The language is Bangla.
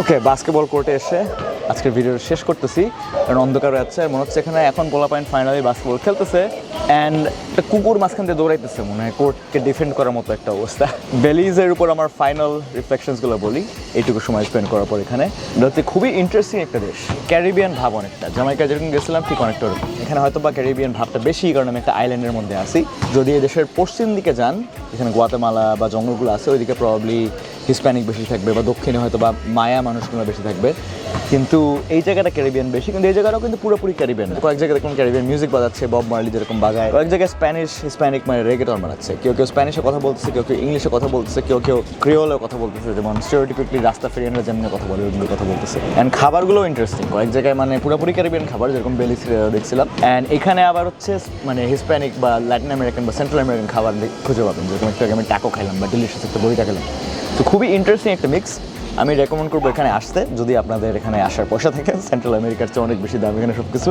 ওকে বাস্কেটবল কোর্টে এসে আজকের ভিডিও শেষ করতেছি। কারণ অন্ধকার যাচ্ছে আর মনে হচ্ছে এখানে এখন পোলা পয়েন্ট ফাইনালি বাস্কেটবল খেলতেছে। অ্যান্ড একটা কুকুর মাঝখান দিয়ে দৌড়াইতেছে, মনে হয় কোর্টকে ডিফেন্ড করার মতো একটা অবস্থা। বেলিজের উপর আমার ফাইনাল রিফ্লেকশনসগুলো বলি, এইটুকু সময় স্পেন্ড করার পর এখানে। এটা হচ্ছে খুবই ইন্টারেস্টিং একটা দেশ ক্যারিবিয়ান ভাব অনেকটা। জামাইকা যেরকম গেছিলাম, ঠিক অনেকটা ওরকম। এখানে হয়তো বা ক্যারিবিয়ান ভাবটা বেশি, কারণ আমি একটা আইল্যান্ডের মধ্যে আছি। যদি এই দেশের পশ্চিম দিকে যান, এখানে গোয়াতেমালা বা জঙ্গলগুলো আছে, ওইদিকে প্রবাবলি হিসপ্যানিক বেশি থাকবে বা দক্ষিণে হয়তো বা মায়া মানুষগুলো বেশি থাকবে। কিন্তু এই জায়গাটা ক্যারিবিয়ান বেশি, কিন্তু এই জায়গাটাও কিন্তু পুরোপুরি ক্যারিবিয়ান। কয়েক জায়গায় দেখুন ক্যারিবিয়ান মিউজিক বাজাচ্ছে বব মার্লি যেরকম বাজায়। কয়েক জায়গায় স্প্যানিশ হিসপ্যানিক মানে রেগেটন বানাচ্ছে। কেউ কেউ স্প্যানিশে কথা বলতেছে, কেউ কেউ ইংলিশে কথা বলতেছে, কেউ কেউ ক্রিওলে কথা বলতেছে। যেমন স্টিওটিপিকলি রাস্তা ফেরিয়ানরা যেমন কথা বলে ওইগুলো কথা বলতেছে। অ্যান্ড খাবারগুলো ইন্টারেস্টিং কয়েক জায়গায় মানে পুরোপুরি ক্যারিবিয়ান খাবার, যেরকম বেলিস দেখছিলাম। অ্যান্ড এখানে আবার হচ্ছে মানে হিসপ্যানিক বা ল্যাটিন আমেরিকান বা সেন্ট্রাল আমেরিকান খাবার খুঁজে পাবেন। যেরকম একটু আমি টাকো খাইলাম বা ডিলিশিয়াস একটা বড়িটা খেলাম। তো খুবই ইন্টারেস্টিং একটা মিক্স আমি রেকমেন্ড করব এখানে আসতে, যদি আপনাদের এখানে আসার পয়সা থাকে। সেন্ট্রাল আমেরিকার চেয়ে অনেক বেশি দাম এখানে সব কিছু